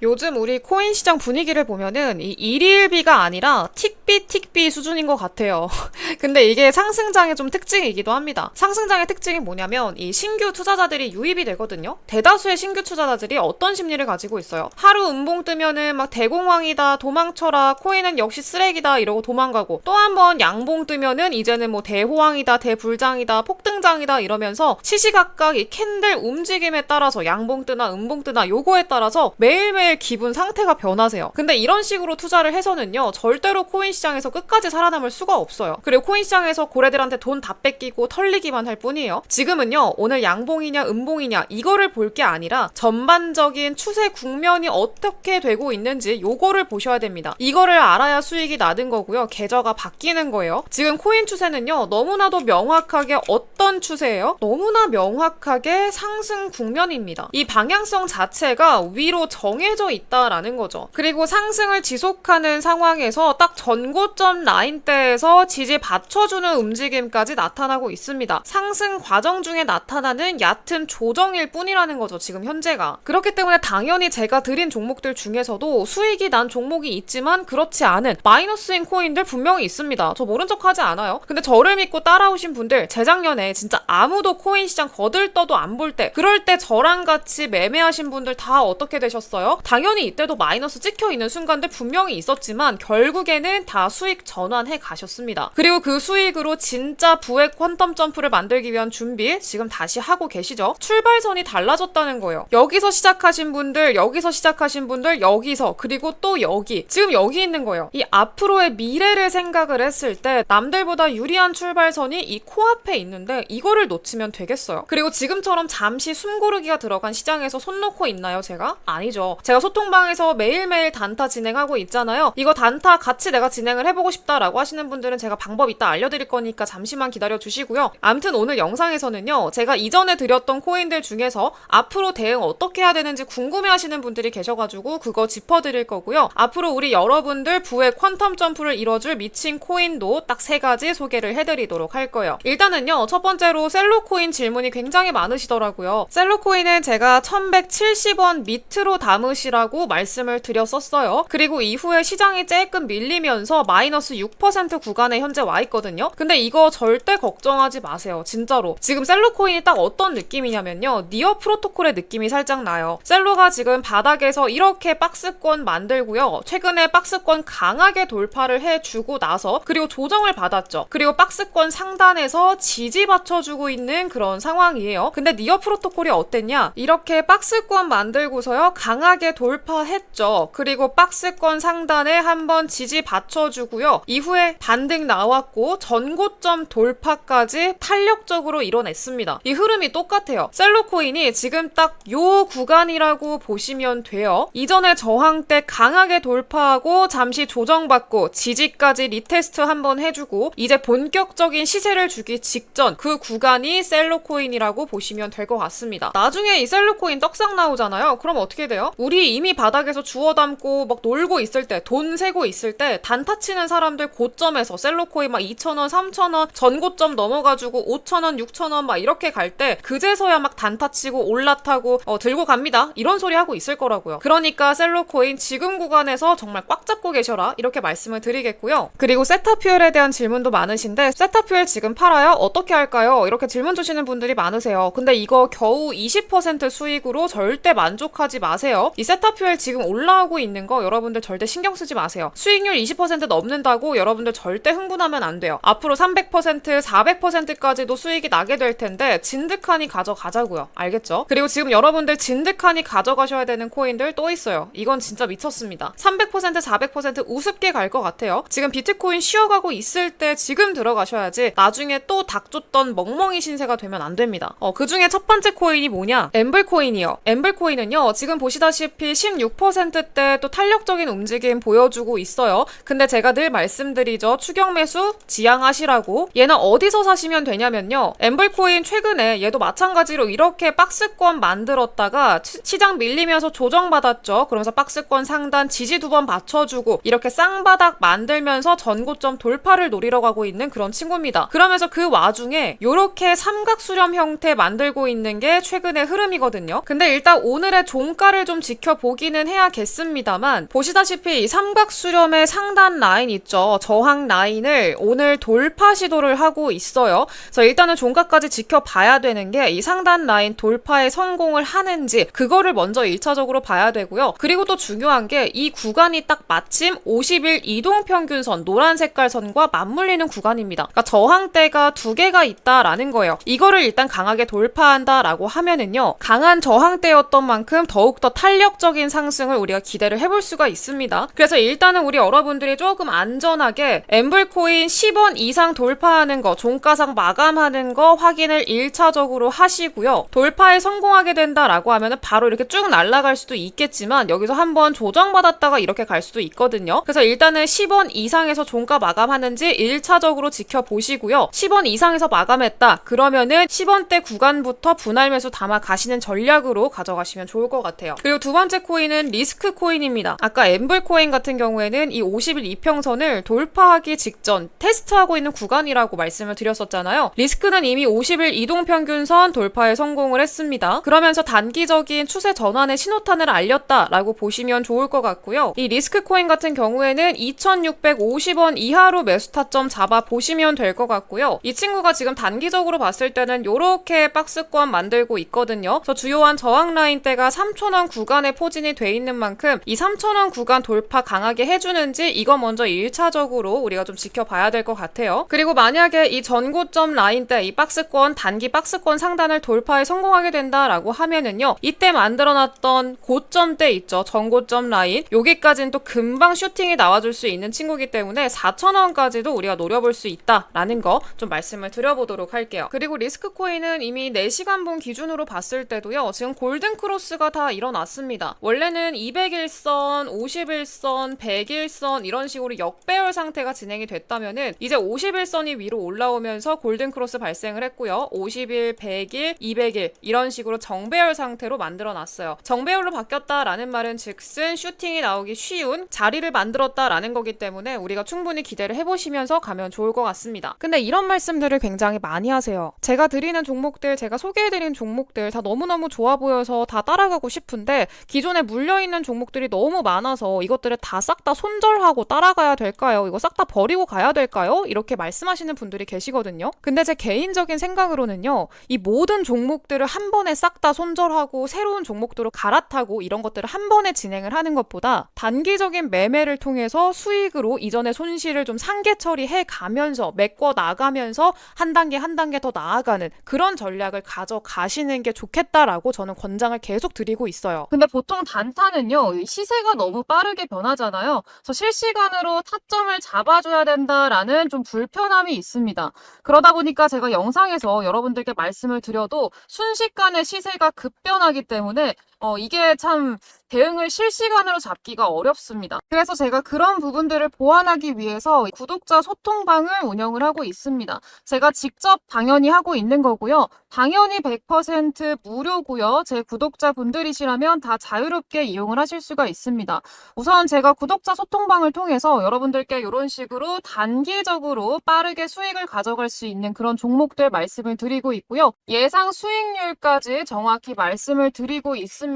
요즘 우리 코인 시장 분위기를 보면은 이 일일비가 아니라 틱 비 틱비 수준인 것 같아요. 근데 이게 상승장의 좀 특징이기도 합니다. 상승장의 특징이 뭐냐면 이 신규 투자자들이 유입이 되거든요. 대다수의 신규 투자자들이 어떤 심리를 가지고 있어요. 하루 음봉 뜨면은 막 대공황이다, 도망쳐라, 코인은 역시 쓰레기다 이러고 도망가고 또 한 번 양봉 뜨면은 이제는 뭐 대호황이다, 대불장이다, 폭등장이다 이러면서 시시각각 이 캔들 움직임에 따라서 양봉 뜨나 음봉 뜨나 요거에 따라서 매일매일 기분 상태가 변하세요. 근데 이런 식으로 투자를 해서는요, 절대로 코인 시장에서 끝까지 살아남을 수가 없어요. 그리고 코인 시장에서 고래들한테 돈 다 뺏기고 털리기만 할 뿐이에요. 지금은요, 오늘 양봉이냐 음봉이냐 이거를 볼 게 아니라 전반적인 추세 국면이 어떻게 되고 있는지 요거를 보셔야 됩니다. 이거를 알아야 수익이 나는 거고요. 계좌가 바뀌는 거예요. 지금 코인 추세는요, 너무나도 명확하게 어떤 추세예요? 너무나 명확하게 상승 국면입니다. 이 방향성 자체가 위로 정해져 있다라는 거죠. 그리고 상승을 지속하는 상황에서 딱 전 고점 라인대에서 지지 받쳐주는 움직임까지 나타나고 있습니다. 상승 과정 중에 나타나는 얕은 조정일 뿐이라는 거죠. 지금 현재가. 그렇기 때문에 당연히 제가 드린 종목들 중에서도 수익이 난 종목이 있지만 그렇지 않은 마이너스인 코인들 분명히 있습니다. 저 모른 척 하지 않아요. 근데 저를 믿고 따라오신 분들 재작년에 진짜 아무도 코인 시장 거들떠도 안 볼 때 그럴 때 저랑 같이 매매하신 분들 다 어떻게 되셨어요? 당연히 이때도 마이너스 찍혀 있는 순간들 분명히 있었지만 결국에는 다 수익 전환해 가셨습니다. 그리고 그 수익으로 진짜 부액 퀀텀 점프를 만들기 위한 준비 지금 다시 하고 계시죠? 출발선이 달라졌다는 거예요. 여기서 시작하신 분들, 여기서 시작하신 분들, 여기서 그리고 또 여기 지금 여기 있는 거예요. 이 앞으로의 미래를 생각을 했을 때 남들보다 유리한 출발선이 이 코앞에 있는데 이거를 놓치면 되겠어요. 그리고 지금처럼 잠시 숨고르기가 들어간 시장에서 손 놓고 있나요, 제가? 아니죠. 제가 소통방에서 매일매일 단타 진행하고 있잖아요. 이거 단타 같이 내가 진행 을 해보고 싶다라고 하시는 분들은 제가 방법 이따 알려드릴 거니까 잠시만 기다려 주시고요. 암튼 오늘 영상에서는요, 제가 이전에 드렸던 코인들 중에서 앞으로 대응 어떻게 해야 되는지 궁금해 하시는 분들이 계셔가지고 그거 짚어드릴 거고요. 앞으로 우리 여러분들 부의 퀀텀 점프를 이뤄줄 미친 코인도 딱 세 가지 소개를 해드리도록 할 거예요. 일단은요, 첫 번째로 셀로 코인 질문이 굉장히 많으시더라고요. 셀로 코인은 제가 1170원 밑으로 담으시라고 말씀을 드렸었어요. 그리고 이후에 시장이 조금 밀리면서 마이너스 6% 구간에 현재 와 있거든요. 근데 이거 절대 걱정하지 마세요. 진짜로. 지금 셀로 코인이 딱 어떤 느낌이냐면요. 니어 프로토콜의 느낌이 살짝 나요. 셀로가 지금 바닥에서 이렇게 박스권 만들고요. 최근에 박스권 강하게 돌파를 해주고 나서 그리고 조정을 받았죠. 그리고 박스권 상단에서 지지 받쳐주고 있는 그런 상황이에요. 근데 니어 프로토콜이 어땠냐? 이렇게 박스권 만들고서요. 강하게 돌파했죠. 그리고 박스권 상단에 한번 지지 받쳐 주고요. 이후에 반등 나왔고 전고점 돌파까지 탄력적으로 이뤄냈습니다. 이 흐름이 똑같아요. 셀로코인이 지금 딱 요 구간이라고 보시면 돼요. 이전에 저항 때 강하게 돌파하고 잠시 조정받고 지지까지 리테스트 한번 해주고 이제 본격적인 시세를 주기 직전 그 구간이 셀로코인이라고 보시면 될 것 같습니다. 나중에 이 셀로코인 떡상 나오잖아요. 그럼 어떻게 돼요? 우리 이미 바닥에서 주워 담고 막 놀고 있을 때, 돈 세고 있을 때 단타 치는 사람들 고점에서 셀로코인 막 2,000원, 3,000원 전고점 넘어가지고 5,000원, 6,000원 막 이렇게 갈 때 그제서야 막 단타 치고 올라타고 어, 들고 갑니다. 이런 소리 하고 있을 거라고요. 그러니까 셀로코인 지금 구간에서 정말 꽉 잡고 계셔라 이렇게 말씀을 드리겠고요. 그리고 세타퓨엘에 대한 질문도 많으신데 세타퓨엘 지금 팔아요? 어떻게 할까요? 이렇게 질문 주시는 분들이 많으세요. 근데 이거 겨우 20% 수익으로 절대 만족하지 마세요. 이 세타퓨엘 지금 올라오고 있는 거 여러분들 절대 신경 쓰지 마세요. 수익률 20% 넘는다고 여러분들 절대 흥분하면 안 돼요. 앞으로 300%, 400%까지도 수익이 나게 될 텐데 진득하니 가져가자고요. 알겠죠? 그리고 지금 여러분들 진득하니 가져가셔야 되는 코인들 또 있어요. 이건 진짜 미쳤습니다. 300%, 400% 우습게 갈 것 같아요. 지금 비트코인 쉬어가고 있을 때 지금 들어가셔야지 나중에 또 닥쳤던 멍멍이 신세가 되면 안 됩니다. 어, 그 중에 첫 번째 코인이 뭐냐? 엠블 코인이요. 엠블 코인은요, 지금 보시다시피 16%대 또 탄력적인 움직임 보여주고 있어요. 근데 제가 늘 말씀드리죠. 추격 매수 지양하시라고. 얘는 어디서 사시면 되냐면요. 엠블코인 최근에 얘도 마찬가지로 이렇게 박스권 만들었다가 치- 시장 밀리면서 조정받았죠. 그러면서 박스권 상단 지지 두 번 받쳐주고 이렇게 쌍바닥 만들면서 전고점 돌파를 노리러 가고 있는 그런 친구입니다. 그러면서 그 와중에 이렇게 삼각 수렴 형태 만들고 있는 게 최근의 흐름이거든요. 근데 일단 오늘의 종가를 좀 지켜보기는 해야겠습니다만 보시다시피 이 삼각 수렴의 상단 라인 있죠. 저항 라인을 오늘 돌파 시도를 하고 있어요. 그래서 일단은 종가까지 지켜봐야 되는 게 이 상단 라인 돌파에 성공을 하는지 그거를 먼저 1차적으로 봐야 되고요. 그리고 또 중요한 게 이 구간이 딱 마침 50일 이동 평균선 노란 색깔 선과 맞물리는 구간입니다. 그러니까 저항대가 두 개가 있다라는 거예요. 이거를 일단 강하게 돌파한다라고 하면은요. 강한 저항대였던 만큼 더욱더 탄력적인 상승을 우리가 기대를 해볼 수가 있습니다. 그래서 일단은 우리 여러분들이 조금 안전하게 엠블코인 10원 이상 돌파하는 거, 종가상 마감하는 거 확인을 1차적으로 하시고요. 돌파에 성공하게 된다라고 하면은 바로 이렇게 쭉 날아갈 수도 있겠지만 여기서 한번 조정받았다가 이렇게 갈 수도 있거든요. 그래서 일단은 10원 이상에서 종가 마감하는지 1차적으로 지켜보시고요. 10원 이상에서 마감했다. 그러면은 10원대 구간부터 분할 매수 담아 가시는 전략으로 가져가시면 좋을 것 같아요. 그리고 두 번째 코인은 리스크 코인입니다. 아까 엠블 코인 같은 경우에는 이 50일 이평선을 돌파하기 직전 테스트하고 있는 구간이라고 말씀을 드렸었잖아요. 리스크는 이미 50일 이동 평균선 돌파에 성공을 했습니다. 그러면서 단기적인 추세 전환의 신호탄을 알렸다라고 보시면 좋을 것 같고요. 이 리스크 코인 같은 경우에는 2,650원 이하로 매수 타점 잡아 보시면 될 것 같고요. 이 친구가 지금 단기적으로 봤을 때는 이렇게 박스권 만들고 있거든요. 그래서 주요한 저항 라인대가 3,000원 구간에 포진이 돼 있는 만큼 이 3,000원 구간 돌파 강하게 해주는지 이거 먼저 1차적으로 우리가 좀 지켜봐야 될 것 같아요. 그리고 만약에 이 전고점 라인대 이 박스권 단기 박스권 상단을 돌파에 성공하게 된다라고 하면은요. 이때 만들어놨던 고점대 있죠. 전고점 라인 여기까지는 또 금방 슈팅이 나와줄 수 있는 친구기 때문에 4,000원까지도 우리가 노려볼 수 있다라는 거 좀 말씀을 드려보도록 할게요. 그리고 리스크 코인은 이미 4시간분 기준으로 봤을 때도요. 지금 골든 크로스가 다 일어났습니다. 원래는 200일선, 51선, 100일선 이런 식으로 역배열 상태가 진행이 됐다면은 이제 51선이 위로 올라오면서 골든 크로스 발생을 했고요. 50일, 100일, 200일 이런 식으로 정배열 상태로 만들어 놨어요. 정배열로 바뀌었다라는 말은 즉슨 슈팅이 나오기 쉬운 자리를 만들었다라는 거기 때문에 우리가 충분히 기대를 해보시면서 가면 좋을 것 같습니다. 근데 이런 말씀들을 굉장히 많이 하세요. 제가 드리는 종목들, 제가 소개해드린 종목들 다 너무너무 좋아 보여서 다 따라가고 싶은데 기존에 물려있는 종목들이 너무 많아서 이것들을 다 싹 다 손절하고 따 라가야 될까요? 이거 싹 다 버리고 가야 될까요? 이렇게 말씀하시는 분들이 계시거든요. 근데 제 개인적인 생각으로는요, 이 모든 종목들을 한 번에 싹 다 손절하고 새로운 종목들로 갈아타고 이런 것들을 한 번에 진행을 하는 것보다 단기적인 매매를 통해서 수익으로 이전의 손실을 좀 상계 처리해 가면서 메꿔 나가면서 한 단계 한 단계 더 나아가는 그런 전략을 가져가시는 게 좋겠다라고 저는 권장을 계속 드리고 있어요. 근데 보통 단타는요, 이 시세가 너무 빠르게 변하잖아요. 그래서 실시 간으로 타점을 잡아줘야 된다라는 좀 불편함이 있습니다. 그러다 보니까 제가 영상에서 여러분들께 말씀을 드려도 순식간에 시세가 급변하기 때문에 어, 이게 참 대응을 실시간으로 잡기가 어렵습니다. 그래서 제가 그런 부분들을 보완하기 위해서 구독자 소통방을 운영을 하고 있습니다. 제가 직접 당연히 하고 있는 거고요. 당연히 100% 무료고요. 제 구독자분들이시라면 다 자유롭게 이용을 하실 수가 있습니다. 우선 제가 구독자 소통방을 통해서 여러분들께 이런 식으로 단기적으로 빠르게 수익을 가져갈 수 있는 그런 종목들 말씀을 드리고 있고요. 예상 수익률까지 정확히 말씀을 드리고 있습니다.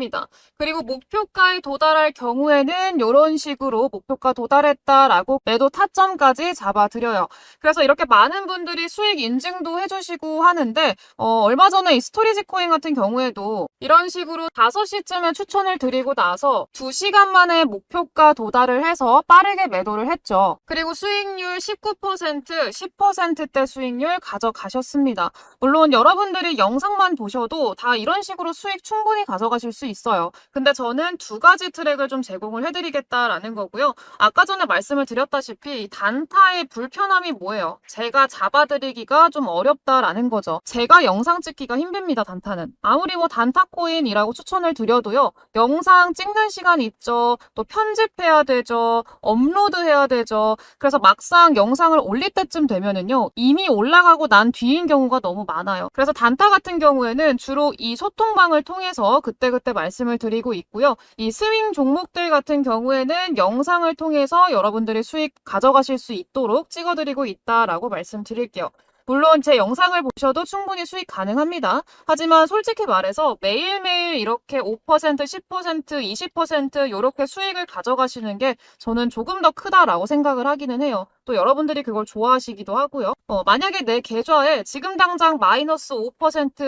그리고 목표가에 도달할 경우에는 이런 식으로 목표가 도달했다라고 매도 타점까지 잡아드려요. 그래서 이렇게 많은 분들이 수익 인증도 해주시고 하는데 어, 얼마 전에 이 스토리지 코인 같은 경우에도 이런 식으로 5시쯤에 추천을 드리고 나서 2시간 만에 목표가 도달을 해서 빠르게 매도를 했죠. 그리고 수익률 19%, 10%대 수익률 가져가셨습니다. 물론 여러분들이 영상만 보셔도 다 이런 식으로 수익 충분히 가져가실 수수 있어요. 근데 저는 두 가지 트랙을 좀 제공을 해드리겠다라는 거고요. 아까 전에 말씀을 드렸다시피 이 단타의 불편함이 뭐예요? 제가 잡아드리기가 좀 어렵다라는 거죠. 제가 영상 찍기가 힘듭니다, 단타는. 아무리 뭐 단타 코인이라고 추천을 드려도요. 영상 찍는 시간 있죠. 또 편집해야 되죠. 업로드 해야 되죠. 그래서 막상 영상을 올릴 때쯤 되면은요. 이미 올라가고 난 뒤인 경우가 너무 많아요. 그래서 단타 같은 경우에는 주로 이 소통방을 통해서 그때그때 말씀을 드리고 있고요. 이 스윙 종목들 같은 경우에는 영상을 통해서 여러분들이 수익 가져가실 수 있도록 찍어드리고 있다라고 말씀드릴게요. 물론 제 영상을 보셔도 충분히 수익 가능합니다. 하지만 솔직히 말해서 매일매일 이렇게 5%, 10%, 20% 이렇게 수익을 가져가시는 게 저는 조금 더 크다라고 생각을 하기는 해요. 또 여러분들이 그걸 좋아하시기도 하고요. 어, 만약에 내 계좌에 지금 당장 마이너스 5%,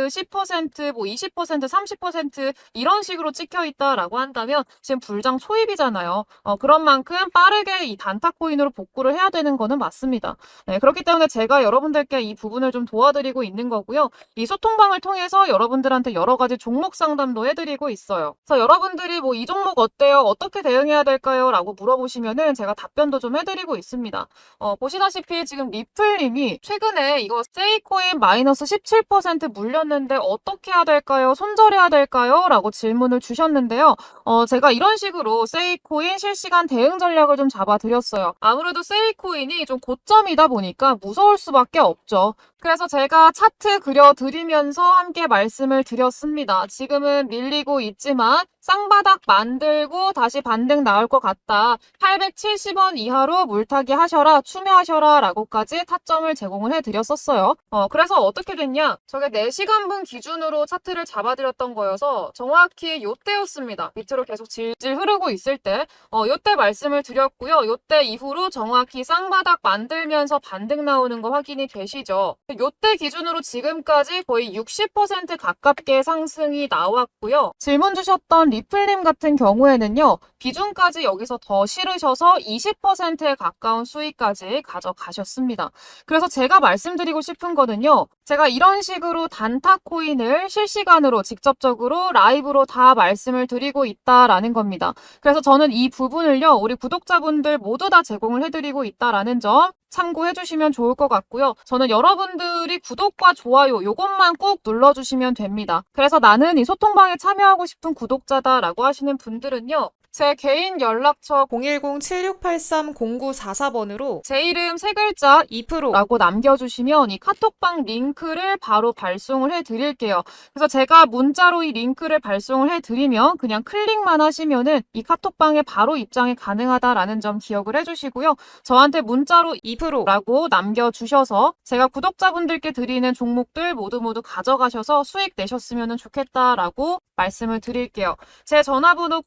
10%, 뭐 20%, 30% 이런 식으로 찍혀 있다라고 한다면 지금 불장 초입이잖아요. 어, 그런 만큼 빠르게 이 단타 코인으로 복구를 해야 되는 거는 맞습니다. 네, 그렇기 때문에 제가 여러분들께 이 부분을 좀 도와드리고 있는 거고요. 이 소통방을 통해서 여러분들한테 여러 가지 종목 상담도 해드리고 있어요. 그래서 여러분들이 뭐 이 종목 어때요? 어떻게 대응해야 될까요? 라고 물어보시면은 제가 답변도 좀 해드리고 있습니다. 어, 보시다시피 지금 리플님이 최근에 이거 세이코인 마이너스 17% 물렸는데 어떻게 해야 될까요? 손절해야 될까요? 라고 질문을 주셨는데요. 어, 제가 이런 식으로 세이코인 실시간 대응 전략을 좀 잡아드렸어요. 아무래도 세이코인이 좀 고점이다 보니까 무서울 수밖에 없죠. 그래서 제가 차트 그려드리면서 함께 말씀을 드렸습니다. 지금은 밀리고 있지만 쌍바닥 만들고 다시 반등 나올 것 같다. 870원 이하로 물타기 하셔라, 추매하셔라 라고까지 타점을 제공을 해드렸었어요. 어, 그래서 어떻게 됐냐? 저게 4시간분 기준으로 차트를 잡아드렸던 거여서 정확히 요때였습니다. 밑으로 계속 질질 흐르고 있을 때, 어, 요때 말씀을 드렸고요. 요때 이후로 정확히 쌍바닥 만들면서 반등 나오는 거 확인이 되시죠? 요때 기준으로 지금까지 거의 60% 가깝게 상승이 나왔고요. 질문 주셨던 리플님 같은 경우에는요. 비중까지 여기서 더 실으셔서 20%에 가까운 수익까지 가져가셨습니다. 그래서 제가 말씀드리고 싶은 거는요. 제가 이런 식으로 단타 코인을 실시간으로 직접적으로 라이브로 다 말씀을 드리고 있다라는 겁니다. 그래서 저는 이 부분을요. 우리 구독자분들 모두 다 제공을 해드리고 있다라는 점 참고해 주시면 좋을 것 같고요. 저는 여러분들이 구독과 좋아요 요것만 꾹 눌러주시면 됩니다. 그래서 나는 이 소통방에 참여하고 싶은 구독자다라고 하시는 분들은요. 제 개인 연락처 010-7683-0944번으로 제 이름 세 글자 2% 라고 남겨주시면 이 카톡방 링크를 바로 발송을 해드릴게요. 그래서 제가 문자로 이 링크를 발송을 해드리면 그냥 클릭만 하시면은 이 카톡방에 바로 입장이 가능하다라는 점 기억을 해주시고요. 저한테 문자로 2% 라고 남겨주셔서 제가 구독자분들께 드리는 종목들 모두 모두 가져가셔서 수익 내셨으면 좋겠다라고 말씀을 드릴게요. 제 전화번호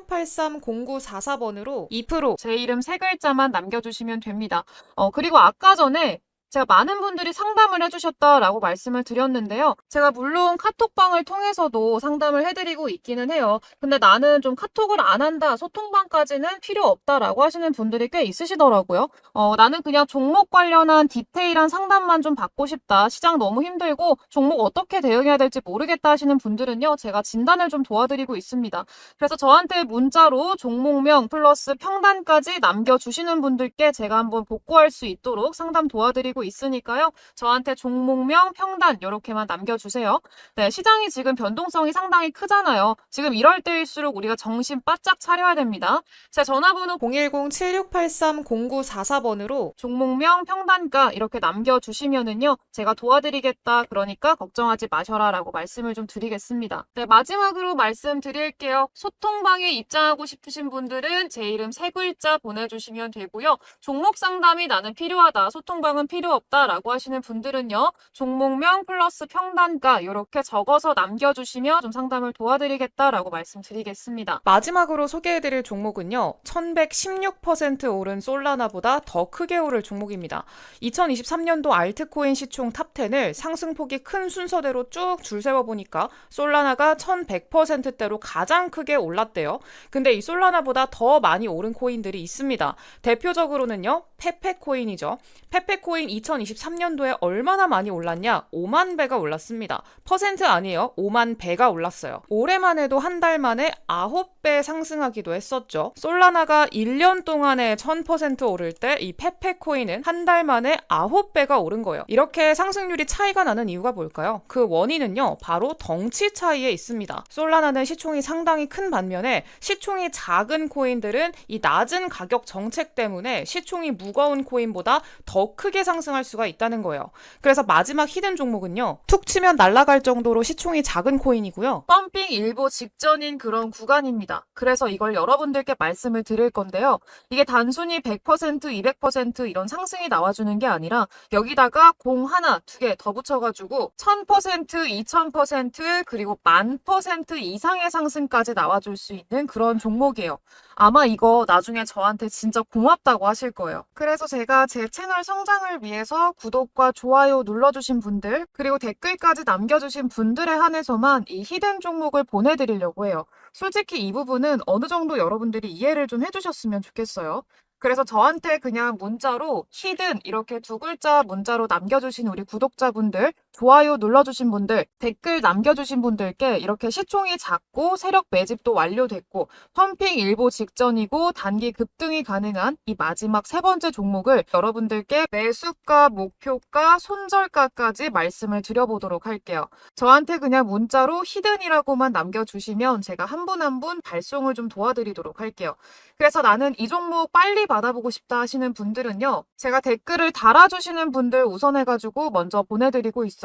010-7683-0944번으로 2%제 이름 세 글자만 남겨주시면 됩니다. 어, 그리고 아까 전에 제가 많은 분들이 상담을 해주셨다라고 말씀을 드렸는데요. 제가 물론 카톡방을 통해서도 상담을 해드리고 있기는 해요. 근데 나는 좀 카톡을 안 한다, 소통방까지는 필요 없다라고 하시는 분들이 꽤 있으시더라고요. 어, 나는 그냥 종목 관련한 디테일한 상담만 좀 받고 싶다. 시장 너무 힘들고 종목 어떻게 대응해야 될지 모르겠다 하시는 분들은요. 제가 진단을 좀 도와드리고 있습니다. 그래서 저한테 문자로 종목명 플러스 평단까지 남겨주시는 분들께 제가 한번 복구할 수 있도록 상담 도와드리고 있으니까요. 저한테 종목명, 평단 이렇게만 남겨주세요. 네, 시장이 지금 변동성이 상당히 크잖아요. 지금 이럴 때일수록 우리가 정신 바짝 차려야 됩니다. 제 전화번호 010-7683-0944번으로 종목명, 평단가 이렇게 남겨주시면은요. 제가 도와드리겠다. 그러니까 걱정하지 마셔라 라고 말씀을 좀 드리겠습니다. 네, 마지막으로 말씀드릴게요. 소통방에 입장하고 싶으신 분들은 제 이름 세 글자 보내주시면 되고요. 종목 상담이 나는 필요하다. 소통방은 필요 없다라고 하시는 분들은요. 종목명 플러스 평단가 이렇게 적어서 남겨주시면 좀 상담을 도와드리겠다라고 말씀드리겠습니다. 마지막으로 소개해드릴 종목은요, 1116% 오른 솔라나보다 더 크게 오를 종목입니다. 2023년도 알트코인 시총 탑10을 상승폭이 큰 순서대로 쭉 줄 세워보니까 솔라나가 1100%대로 가장 크게 올랐대요. 근데 이 솔라나보다 더 많이 오른 코인들이 있습니다. 대표적으로는요, 페페코인이죠. 페페코인 2023년도에 얼마나 많이 올랐냐? 5만 배가 올랐습니다. 퍼센트 아니에요. 5만 배가 올랐어요. 올해만 해도 한 달 만에 9배 상승하기도 했었죠. 솔라나가 1년 동안에 1000% 오를 때 이 페페 코인은 한 달 만에 9배가 오른 거예요. 이렇게 상승률이 차이가 나는 이유가 뭘까요? 그 원인은요. 바로 덩치 차이에 있습니다. 솔라나는 시총이 상당히 큰 반면에 시총이 작은 코인들은 이 낮은 가격 정책 때문에 시총이 무거운 코인보다 더 크게 상승 할 수가 있다는 거예요. 그래서 마지막 히든 종목은요. 툭 치면 날아갈 정도로 시총이 작은 코인이고요. 펌핑 일보 직전인 그런 구간입니다. 그래서 이걸 여러분들께 말씀을 드릴 건데요. 이게 단순히 100%, 200% 이런 상승이 나와주는 게 아니라 여기다가 공 하나, 두 개 더 붙여가지고 1000%, 2000% 그리고 만 퍼센트 이상의 상승까지 나와줄 수 있는 그런 종목이에요. 아마 이거 나중에 저한테 진짜 고맙다고 하실 거예요. 그래서 제가 제 채널 성장을 위해서 구독과 좋아요 눌러주신 분들, 그리고 댓글까지 남겨주신 분들에 한해서만 이 히든 종목을 보내드리려고 해요. 솔직히 이 부분은 어느 정도 여러분들이 이해를 좀 해주셨으면 좋겠어요. 그래서 저한테 그냥 문자로 히든 이렇게 두 글자 문자로 남겨주신 우리 구독자분들, 좋아요 눌러주신 분들, 댓글 남겨주신 분들께 이렇게 시총이 작고 세력 매집도 완료됐고 펌핑 일보 직전이고 단기 급등이 가능한 이 마지막 세 번째 종목을 여러분들께 매수가, 목표가, 손절가까지 말씀을 드려보도록 할게요. 저한테 그냥 문자로 히든이라고만 남겨주시면 제가 한 분 한 분 발송을 좀 도와드리도록 할게요. 그래서 나는 이 종목 빨리 받아보고 싶다 하시는 분들은요. 제가 댓글을 달아주시는 분들 우선해가지고 먼저 보내드리고 있어요.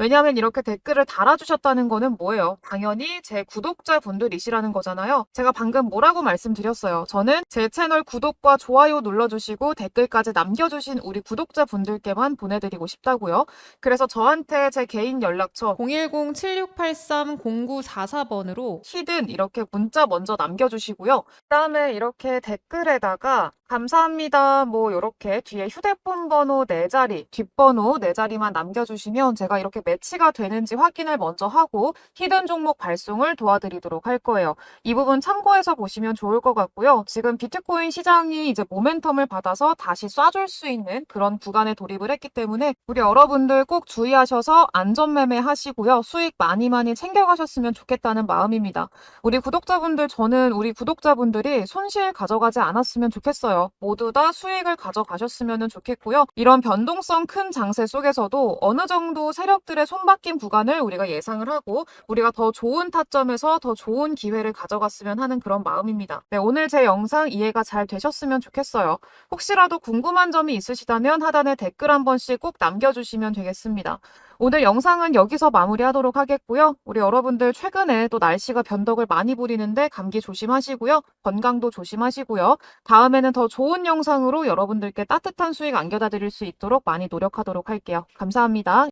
왜냐하면 이렇게 댓글을 달아주셨다는 거는 뭐예요? 당연히 제 구독자분들이시라는 거잖아요. 제가 방금 뭐라고 말씀드렸어요. 저는 제 채널 구독과 좋아요 눌러주시고 댓글까지 남겨주신 우리 구독자분들께만 보내드리고 싶다고요. 그래서 저한테 제 개인 연락처 010-7683-0944번으로 히든 이렇게 문자 먼저 남겨주시고요. 그 다음에 이렇게 댓글에다가 감사합니다. 뭐 이렇게 뒤에 휴대폰 번호 네 자리, 뒷번호 네 자리만 남겨주시면 제가 이렇게 매치가 되는지 확인을 먼저 하고 히든 종목 발송을 도와드리도록 할 거예요. 이 부분 참고해서 보시면 좋을 것 같고요. 지금 비트코인 시장이 이제 모멘텀을 받아서 다시 쏴줄 수 있는 그런 구간에 돌입을 했기 때문에 우리 여러분들 꼭 주의하셔서 안전매매 하시고요. 수익 많이 많이 챙겨가셨으면 좋겠다는 마음입니다. 우리 구독자분들 저는 우리 구독자분들이 손실 가져가지 않았으면 좋겠어요. 모두 다 수익을 가져가셨으면 좋겠고요. 이런 변동성 큰 장세 속에서도 어느 정도 세력들의 손바뀐 구간을 우리가 예상을 하고 우리가 더 좋은 타점에서 더 좋은 기회를 가져갔으면 하는 그런 마음입니다. 네, 오늘 제 영상 이해가 잘 되셨으면 좋겠어요. 혹시라도 궁금한 점이 있으시다면 하단에 댓글 한 번씩 꼭 남겨주시면 되겠습니다. 오늘 영상은 여기서 마무리하도록 하겠고요. 우리 여러분들 최근에 또 날씨가 변덕을 많이 부리는데 감기 조심하시고요. 건강도 조심하시고요. 다음에는 더 좋은 영상으로 여러분들께 따뜻한 수익 안겨다 드릴 수 있도록 많이 노력하도록 할게요. 감사합니다.